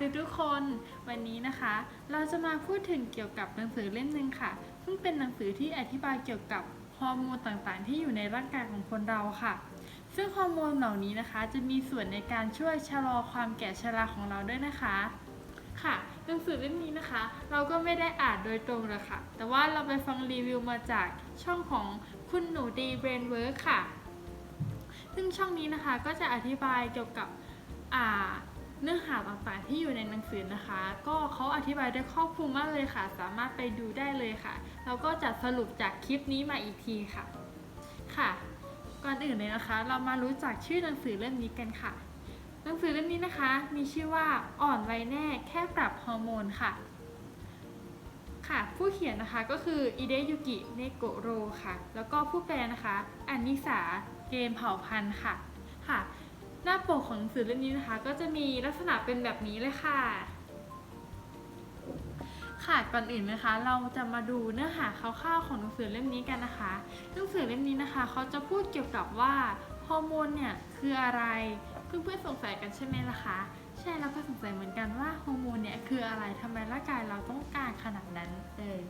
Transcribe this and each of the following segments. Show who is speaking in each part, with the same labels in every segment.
Speaker 1: ทุกทุกๆคนวันนี้นะคะ เราจะมาพูดถึงเกี่ยวกับหนังสือเล่มหนึ่งค่ะ ซึ่งเป็นหนังสือที่อธิบายเกี่ยวกับฮอร์โมนต่างๆ ที่อยู่ในร่างกายของคนเราค่ะ ซึ่งฮอร์โมนเหล่านี้นะคะ จะมีส่วนในการช่วยชะลอความแก่ชราของเราด้วยนะคะค่ะหนังสือเล่มนี้นะคะ เราก็ไม่ได้อ่านโดยตรงเลยค่ะ แต่ว่าเราไปฟังรีวิวมาจากช่องของคุณหนูดีเบรนเวิร์กค่ะ ซึ่งช่องนี้นะคะก็จะอธิบายเกี่ยวกับอ่า เนื้อหาต่างๆที่อยู่ในหนังสือนะคะ ก็เขาอธิบายได้ครอบคลุมมากเลยค่ะ สามารถไปดูได้เลยค่ะเราก็จะสรุปจากคลิปนี้มาอีกทีค่ะ ค่ะ ก่อนอื่นเลยนะคะ เรามารู้จักชื่อหนังสือเล่มนี้กันค่ะ หนังสือเล่มนี้นะคะ มีชื่อว่าอ่อนไวแน่แค่ปรับฮอร์โมนค่ะ ค่ะ ผู้เขียนนะคะก็คืออิเดยุกิเนโกโรค่ะ แล้วก็ผู้แปลนะคะอันนิสาเกมเผ่าพันธุ์ค่ะ ค่ะ หน้าปกของหนังสือเล่มนี้นะคะ ก็จะมีลักษณะเป็นแบบนี้เลยค่ะ ค่ะก่อนอื่นนะคะ เราจะมาดูเนื้อหาคร่าวๆของหนังสือเล่มนี้กันนะคะ หนังสือเล่มนี้นะคะเขาจะพูดเกี่ยวกับว่าฮอร์โมนเนี่ยคืออะไรเพื่อนๆสงสัยกันใช่ไหมล่ะคะใช่เราก็สงสัยเหมือนกันว่าฮอร์โมนเนี่ยคืออะไรทำไมร่างกายเราต้องการขนาดนั้นเออ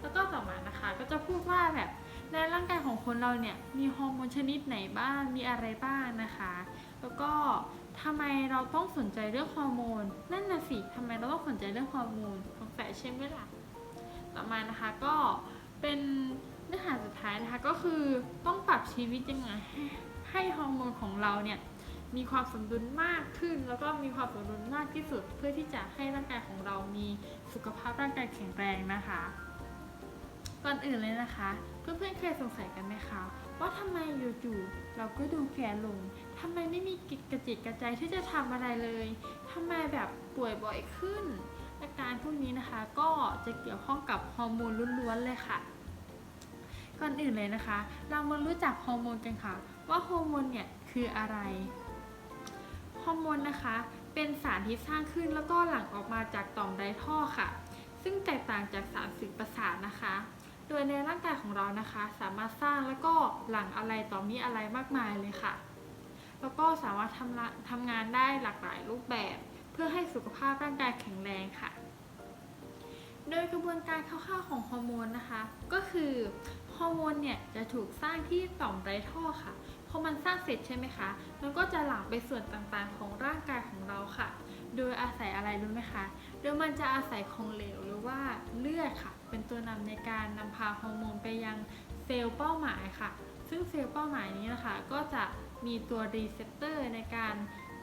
Speaker 1: แล้วก็ต่อมานะคะก็จะพูดว่าแบบในร่างกายของคนเราเนี่ยมีฮอร์โมนชนิดไหนบ้างมีอะไรบ้างนะคะ แล้วก็ทำไมเราต้องสนใจเรื่องฮอร์โมนนั่นน่ะสิทำไมเราต้องสนใจเรื่องฮอร์โมนสงสัยใช่ไหมล่ะต่อมานะคะก็เป็นเนื้อหาสุดท้ายนะคะก็คือต้องปรับชีวิตยังไงให้ให้ฮอร์โมนของเราเนี่ยมีความสมดุลมากขึ้น แล้วก็มีความสมดุลมากที่สุด เพื่อที่จะให้ร่างกายของเรามีสุขภาพร่างกายแข็งแรงนะคะก่อนอื่นเลยนะคะ เพื่อนๆเคยสงสัยกันไหมคะว่าทำไมอยู่ๆเราก็ดูแก่ลงทำไมไม กระจิตกระใจที่จะทำอะไรเลย ทำไมแบบป่วยบ่อยขึ้น อาการพวกนี้นะคะก็จะเกี่ยวข้องกับฮอร์โมนล้วนๆเลยค่ะ ก่อนอื่นเลยนะคะ เรามารู้จักฮอร์โมนกันค่ะ ว่าฮอร์โมนเนี่ยคืออะไร ฮอร์โมนนะคะเป็นสารที่สร้างขึ้นแล้วก็หลั่งออกมาจากต่อมไดท่อค่ะ ซึ่งแตกต่างจากสารสื่อประสาทนะคะ โดยในร่างกายของเรานะคะ สามารถสร้างแล้วก็หลั่งอะไรต่อมีอะไรมากมายเลยค่ะ แล้วก็สามารถทำละทำงานได้หลากหลายรูปแบบ เพื่อให้สุขภาพร่างกายแข็งแรงค่ะ โดยกระบวนการคร่าวๆของฮอร์โมนนะคะ ก็คือฮอร์โมนเนี่ยจะถูกสร้างที่ต่อมไดท่อค่ะพอมันสร้างเสร็จใช่ไหมคะมันก็จะหลั่งไปส่วนต่างๆของร่างกายของเราค่ะ โดยอาศัยอะไรรู้ไหมคะโดยมันจะอาศัยของเหลวหรือว่าเลือดค่ะ เป็นตัวนำในการนำพาฮอร์โมนไปยังเซลล์เป้าหมายค่ะ ซึ่งเซลล์เป้าหมายนี้นะคะ ก็จะ มีตัวรีเซพเตอร์ในการ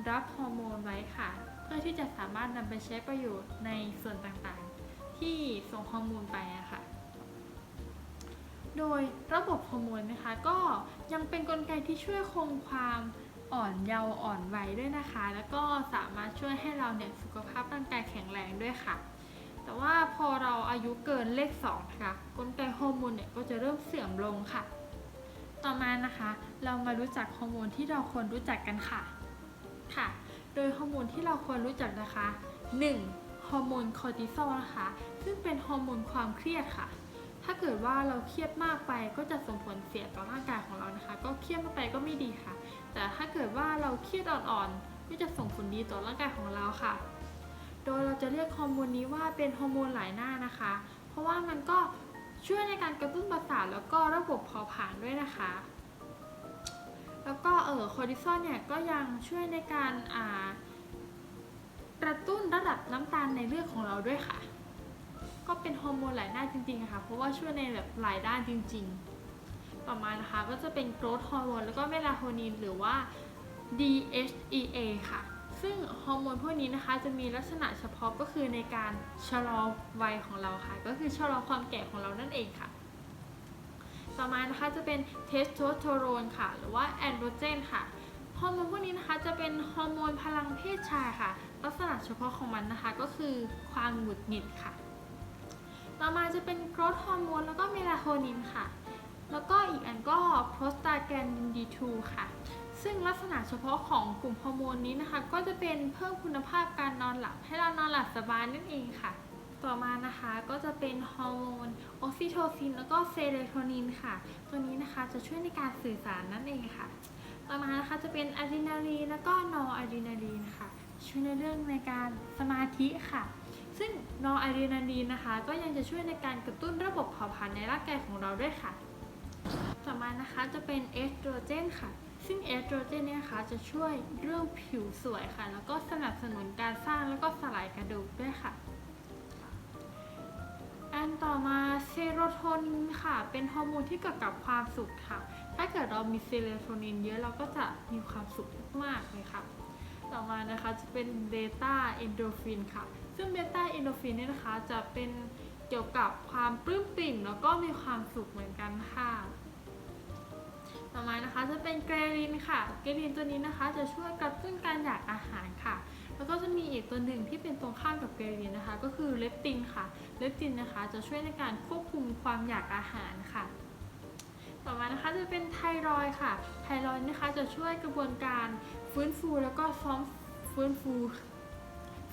Speaker 1: รับฮอร์โมนไว้ค่ะ เพื่อที่จะสามารถนำไปใช้ประโยชน์ในส่วนต่างๆ ที่ส่งฮอร์โมนไปอะค่ะ โดยระบบฮอร์โมนนะคะก็ยังเป็นนกลไกที่ช่วยคงความอ่อนเยาว์อ่อนวัยด้วยนะคะ แล้วก็สามารถช่วยให้เราเนี่ยสุขภาพร่างกายแข็งแรงด้วยค่ะ แต่ว่าพอเราอายุเกินเลข2นะคะกลไกฮอร์โมนเนี่ยก็จะเริ่มเสื่อมลงค่ะ ต่อมานะคะ เรามารู้จักฮอร์โมนที่เราควรรู้จักกันค่ะ ค่ะ โดยฮอร์โมนที่เราควรรู้จักนะคะ 1. ฮอร์โมนคอร์ติซอลนะคะ ซึ่งเป็นฮอร์โมนความเครียดค่ะ ถ้าเกิดว่าเราเครียดมากไปก็จะส่งผลเสียต่อร่างกายของเรานะคะ ก็เครียดมากไปก็ไม่ดีค่ะ แต่ถ้าเกิดว่าเราเครียดอ่อนๆ ก็จะส่งผลดีต่อร่างกายของเราค่ะ โดยเราจะเรียกฮอร์โมนนี้ว่าเป็นฮอร์โมนหลายหน้านะคะ เพราะว่ามันก็ช่วยในการกระตุ้นประสาทแล้วก็ระบบเผาผลาญด้วยนะคะ เออคอร์ติซอลเนี่ยก็ยังช่วยในการอ่ากระตุ้นระดับน้ำตาลในเลือดของเราด้วยค่ะ ก็เป็นฮอร์โมนหลายหน้านจริงๆค่ะเพราะว่าช่วยในแบบหลายด้านจริงๆต่อมาณนะคะก็จะเป็นโกรทฮอร์โมนแล้วก็เมลาโทนินหรือว่า DHEA ค่ะ ซึ่งฮอร์โมนพวกนี้นะคะจะมีลักษณะเฉพาะก็คือในการชะลอวัยของเราค่ะ ก็คือชะลอความแก่ของเรานั่นเองค่ะ ต่อมานะคะจะเป็นเทสโทสเตอโรนค่ะ หรือว่าแอนโดรเจนค่ะฮอร์โมนพวกนี้นะคะจะเป็นฮอร์โมนพลังเพศชายค่ะ ลักษณะเฉพาะของมันนะคะก็คือความหงุดหงิดค่ะ ต่อมาจะเป็นโกรทฮอร์โมนแล้วก็เมลาโทนินค่ะ แล้วก็อีกอันก็โปรสตาแกนดิน D2 ค่ะ ซึ่งลักษณะเฉพาะของกลุ่มฮอร์โมนนี้นะคะ ก็จะเป็นเพิ่มคุณภาพการนอนหลับให้เรานอนหลับสบายนั่นเองค่ะ ต่อมานะคะก็จะเป็นฮอร์โมนออกซิโทซินแล้วก็เซโรโทนินค่ะ ตัวนี้นะคะจะช่วยในการสื่อสารนั่นเองค่ะ ต่อมานะคะจะเป็นอะดรีนาลีนแล้วก็นอร์อะดรีนาลีนค่ะ ช่วยในเรื่องในการสมาธิค่ะ ซึ่งนอร์อะดรีนาลีนนะคะ ก็ยังจะช่วยในการกระตุ้นระบบเผาผลาญในร่างกายของเราด้วยค่ะ ต่อมานะคะจะเป็นเอสโตรเจนค่ะซึ่งเอสโตรเจนเนี่ยนะคะจะช่วยเรื่องผิวสวยค่ะ แล้วก็สนับสนุนการสร้างแล้วก็สลายกระดูกด้วยค่ะ นต่อมาเซโรโทนินค่ะ เป็นฮอร์โมนที่เกี่ยวกับความสุขค่ะ ถ้าเกิดเรามีเซโรโทนินเยอะเราก็จะมีความสุขมากเลยค่ะ ต่อมานะคะจะเป็นเบต้าเอนโดฟินค่ะ ซึ่งเบต้าเอนโดฟินเนี่ยนะคะจะเป็นเกี่ยวกับความปลื้มปิ่มแล้วก็มีความสุขเหมือนกันค่ะต่อมานะคะจะเป็นเกรลินค่ะ เกรลินตัวนี้นะคะจะช่วยกระตุ้นการอยากอาหารค่ะ แล้วก็จะมีอีกตัวหนึ่งที่เป็นตรงข้ามกับเกรลินนะคะ ก็คือเลปตินค่ะ เลปตินนะคะจะช่วยในการควบคุมความอยากอาหารค่ะต่อมานะคะจะเป็นไทรอยค่ะ ไทรอยนะคะจะช่วยกระบวนการฟื้นฟูแล้วก็ซ่อมฟื้นฟู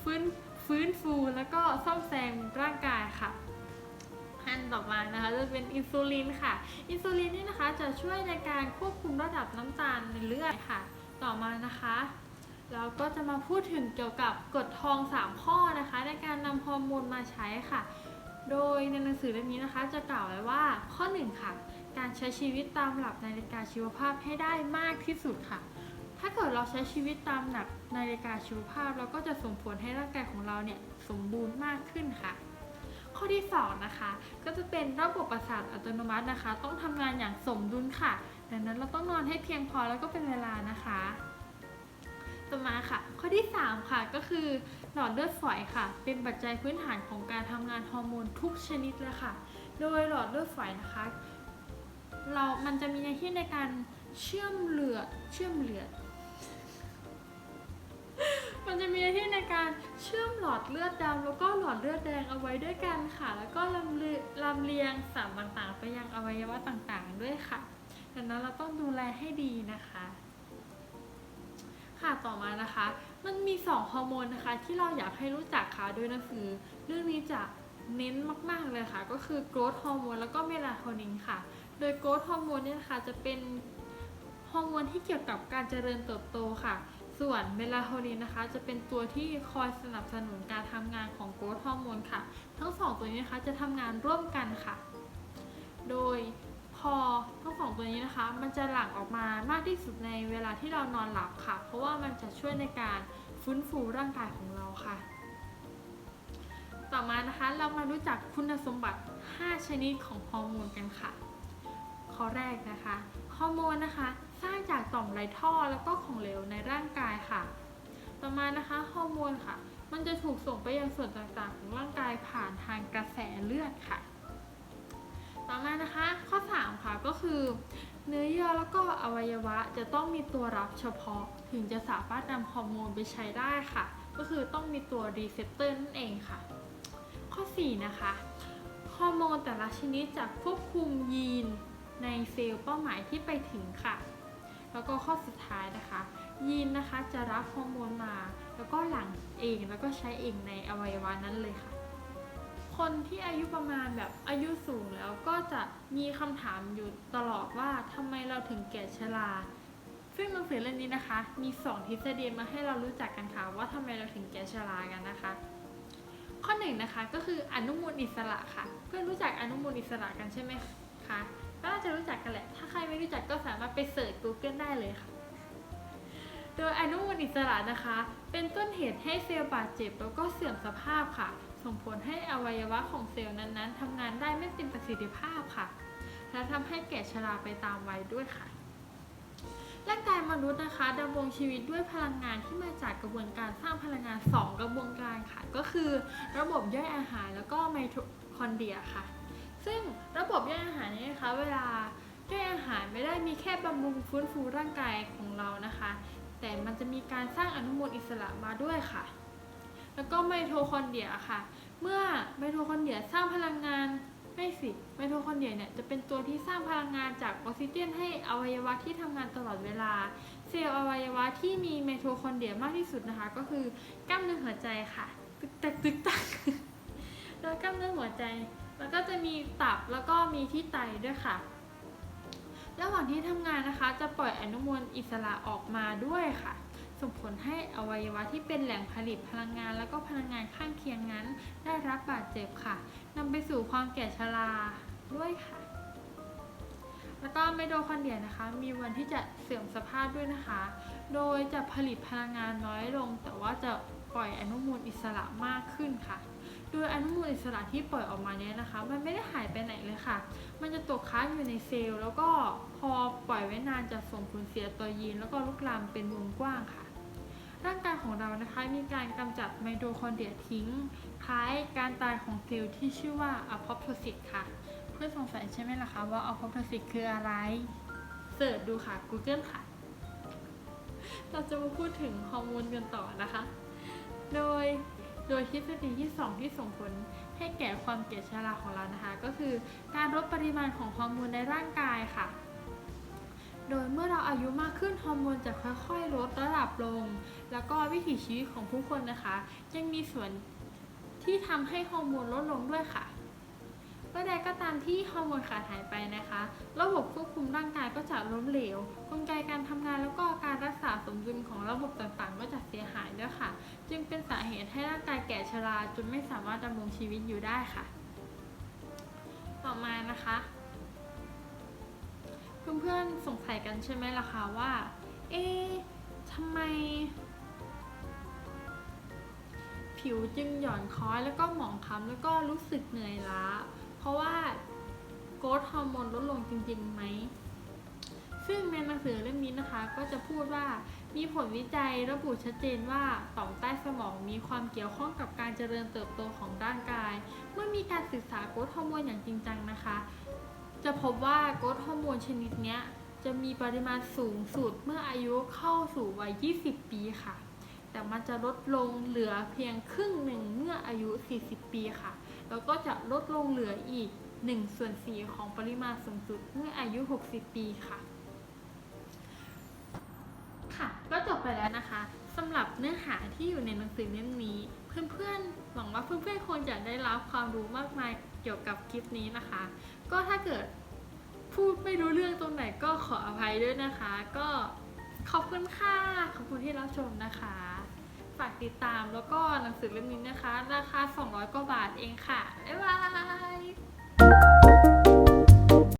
Speaker 1: ฟื้นฟื้นฟูแล้วก็ซ่อมแซมร่างกายค่ะอันต่อมานะคะจะเป็นอินซูลินค่ะ อินซูลินนี่นะคะจะช่วยในการควบคุมระดับน้ำตาลในเลือดค่ะ ต่อมานะคะ เราก็จะมาพูดถึงเกี่ยวกับกฎทอง 3 ข้อนะคะ ในการนำฮอร์โมนมาใช้ค่ะ โดยในหนังสือเล่มนี้นะคะจะกล่าวไว้ว่าข้อ 1 ค่ะ การใช้ชีวิตตามหลักนาฬิกาชีวภาพให้ได้มากที่สุดค่ะ ถ้าเกิดเราใช้ชีวิตตามหลักนาฬิกาชีวภาพ เราก็จะส่งผลให้ร่างกายของเราเนี่ยสมบูรณ์มากขึ้นค่ะ ข้อที่สองนะคะ ก็จะเป็นระบบประสาทอัตโนมัตินะคะ ต้องทำงานอย่างสมดุลค่ะ ดังนั้นเราต้องนอนให้เพียงพอแล้วก็เป็นเวลานะคะ ที่ 3 ค่ะก็คือหลอดเลือดฝอยค่ะ เป็นปัจจัยพื้นฐานของการทำงานฮอร์โมนทุกชนิดเลยค่ะ โดยหลอดเลือดฝอยนะคะ เรา มันจะมีหน้าที่ในการเชื่อมเลือดเชื่อมเลือด มันจะมีหน้าที่ในการเชื่อมหลอดเลือดดำแล้วก็หลอดเลือดแดงเอาไว้ด้วยกันค่ะ แล้วก็ลำเลียลำเลียงสารต่างๆ ไปยังอวัยวะต่างๆ ด้วยค่ะดังนั้นเราต้องดูแลให้ดีนะคะ ค่ะต่อมานะคะ มันมี 2 ฮอร์โมนนะคะ ที่เราอยากให้รู้จักค่ะ โดยหนังสือเรื่องนี้จะเน้นมาก ๆ เลยค่ะ ก็คือโกรทฮอร์โมนแล้วก็เมลาโทนินค่ะ โดยโกรทฮอร์โมนเนี่ยนะคะจะเป็นฮอร์โมนที่เกี่ยวกับการเจริญเติบโตค่ะ ส่วนเมลาโทนินนะคะ จะเป็นตัวที่คอยสนับสนุนการทำงานของโกรทฮอร์โมนค่ะ ทั้งสองตัวนี้นะคะจะทำงานร่วมกันค่ะ โดย พอทั้งสองตัวนี้นะคะ มันจะหลั่งออกมามากที่สุดในเวลาที่เรานอนหลับค่ะ เพราะว่ามันจะช่วยในการฟื้นฟูร่างกายของเราค่ะ ต่อมานะคะเรามารู้จักคุณสมบัติ 5 ชนิดของฮอร์โมนกันค่ะ ข้อแรกนะคะฮอร์โมนนะคะสร้างจากต่อมไรท่อแล้วก็ของเหลวในร่างกายค่ะ ต่อมานะคะฮอร์โมนค่ะ มันจะถูกส่งไปยังส่วนต่างๆ ของร่างกายผ่านทางกระแสเลือดค่ะ ต่อมานะคะ ข้อ 3 ค่ะก็คือ เนื้อเยื่อแล้วก็อวัยวะจะต้องมีตัวรับเฉพาะ ถึงจะสามารถนำฮอร์โมนไปใช้ได้ค่ะ ก็คือต้องมีตัวรีเซพเตอร์นั่นเองค่ะ ข้อ 4 นะคะฮอร์โมนแต่ละชนิดจะควบคุมยีนในเซลล์เป้าหมายที่ไปถึงค่ะ แล้วก็ข้อสุดท้ายนะคะ ยีนนะคะจะรับฮอร์โมนมา แล้วก็หลั่งเองแล้วก็ใช้เองในอวัยวะนั้นเลยค่ะ คนที่อายุประมาณแบบอายุสูงแล้วก็จะมีคำถามอยู่ตลอดว่าทำไมเราถึงแก่ชราซึ่งหนังสือเล่มนี้นะคะ มี 2 ทฤษฎีมาให้เรารู้จักกันค่ะ ว่าทำไมเราถึงแก่ชรากันนะคะ ข้อหนึ่งนะคะก็คืออนุมูลอิสระค่ะ เพื่อนรู้จักอนุมูลอิสระกันใช่ไหมคะก็น่าจะรู้จักกันแหละ ถ้าใครไม่รู้จักก็สามารถไปเสิร์ช Google ได้เลยค่ะโดยอนุมูลอิสระนะคะ เป็นต้นเหตุให้เซลล์บาดเจ็บแล้วก็เสื่อมสภาพค่ะ ส่งผลให้อวัยวะของเซลล์นั้นๆทำงานได้ไม่เต็มประสิทธิภาพค่ะ และทำให้แก่ชราไปตามวัยด้วยค่ะร่างกายมนุษย์นะคะดำรงชีวิตด้วยพลังงานที่มาจากกระบวนการสร้างพลังงาน 2 กระบวนการค่ะ ก็คือระบบย่อยอาหารแล้วก็ไมโทคอนเดรียค่ะ ซึ่งระบบย่อยอาหารนี้นะคะเวลาย่อยอาหารไม่ได้มีแค่บำรุงฟื้นฟูร่างกายของเรานะคะ แต่มันจะมีการสร้างอนุมูลอิสระมาด้วยค่ะ แล้วก็ไมโทคอนเดรียค่ะ เมื่อไมโทคอนเดรียสร้างพลังงานไม่สิไมโทคอนเดรียเนี่ยจะเป็นตัวที่สร้างพลังงานจากออกซิเจน ให้อวัยวะที่ทำงานตลอดเวลา เซลล์อวัยวะที่มีไมโทคอนเดรียมากที่สุดนะคะ ก็คือกล้ามเนื้อหัวใจค่ะตึกตักตึกตักโดยกล้ามเนื้อหัวใจ แล้วก็จะมีตับแล้วก็มีที่ไตด้วยค่ะ ระหว่างที่ทำงานนะคะ จะปล่อยอนุมูลอิสระออกมาด้วยค่ะ ส่งผลให้อวัยวะที่เป็นแหล่งผลิตพลังงาน แล้วก็พลังงานข้างเคียงนั้น ได้รับบาดเจ็บค่ะนำไปสู่ความแก่ชราด้วยค่ะ แล้วก็ไมโดคอนเดรียนะคะ มีวันที่จะเสื่อมสภาพด้วยนะคะ โดยจะผลิตพลังงานน้อยลง แต่ว่าจะปล่อยอนุมูลอิสระมากขึ้นค่ะโดยอนุมูลอิสระที่ปล่อยออกมาเนี้ยนะคะ มันไม่ได้หายไปไหนเลยค่ะ มันจะตกค้างอยู่ในเซลล์ แล้วก็พอปล่อยไว้นานจะส่งผลเสียต่อยีน แล้วก็ลุกลามเป็นวงกว้างค่ะ ร่างกายของเรานะคะมีการกำจัดไมโทคอนเดรียทิ้ง คล้ายการตายของเซลล์ที่ชื่อว่าอะพอปโทซิสค่ะ เพื่อนสงสัยใช่ไหมล่ะคะว่าอะพอปโทซิสคืออะไรเสิร์ชดูค่ะ Google ค่ะ เราจะมาพูดถึงฮอร์โมนกันต่อนะคะ โดยโดยทฤษฎีที่ 2 ที่ส่งผลให้แก่ความเกลียดชราของเรานะคะ ก็คือการลดปริมาณของฮอร์โมนในร่างกายค่ะ โดยเมื่อเราอายุมากขึ้นฮอร์โมนจะค่อยๆ ลดระดับลง แล้วก็วิถีชีวิตของผู้คนนะคะ ยังมีส่วนที่ทำให้ฮอร์โมนลดลงด้วยค่ะเมื่อใดก็ตามที่ฮอร์โมนขาดหายไปนะคะ ระบบควบคุมร่างกายก็จะล้มเหลว กลไกการทำงานแล้วก็การรักษาสมดุลของระบบต่างๆ ก็จะเสียหายด้วยค่ะ จึงเป็นสาเหตุให้ร่างกายแก่ชราจนไม่สามารถดำรงชีวิตอยู่ได้ค่ะ ต่อมานะคะ เพื่อนๆสงสัยกันใช่ไหมล่ะคะว่า เอ๊ะทำไม ผิวจึงหย่อนคล้อยแล้วก็หมองคล้ำแล้วก็รู้สึกเหนื่อยล้า เพราะว่าโกรทฮอร์โมนลดลงจริงๆไหม ซึ่งในหนังสือเล่มนี้นะคะ ก็จะพูดว่ามีผลวิจัยระบุชัดเจนว่าต่อมใต้สมองมีความเกี่ยวข้องกับการเจริญเติบโตของร่างกาย เมื่อมีการศึกษาโกรทฮอร์โมนอย่างจริงจังนะคะ จะพบว่าโกรทฮอร์โมนชนิดนี้จะมีปริมาณสูงสุดเมื่ออายุเข้าสู่วัย 20 ปีค่ะ แต่มันจะลดลงเหลือเพียงครึ่งหนึ่งเมื่ออายุ 40 ปีค่ะ แล้วก็จะลดลงเหลืออีก1ส่วน4ของปริมาณสูงสุดเมื่ออายุ 60 ปีค่ะ ค่ะ ก็จบไปแล้วนะคะสำหรับเนื้อหาที่อยู่ในหนังสือเล่มนี้ เพื่อนๆ หวังว่าเพื่อนๆคงจะได้รับความรู้มากมาย กี่ยวกับคลิปนี้นะคะ ก็ถ้าเกิดพูดไม่รู้เรื่องตรงไหนก็ขออภัยด้วยนะคะ ก็ขอบคุณค่ะขอบคุณที่รับชมนะคะ ฝากติดตามแล้วก็หนังสือเล่มนี้นะคะ ราคา 200 กว่าบาทเองค่ะ บ๊ายบาย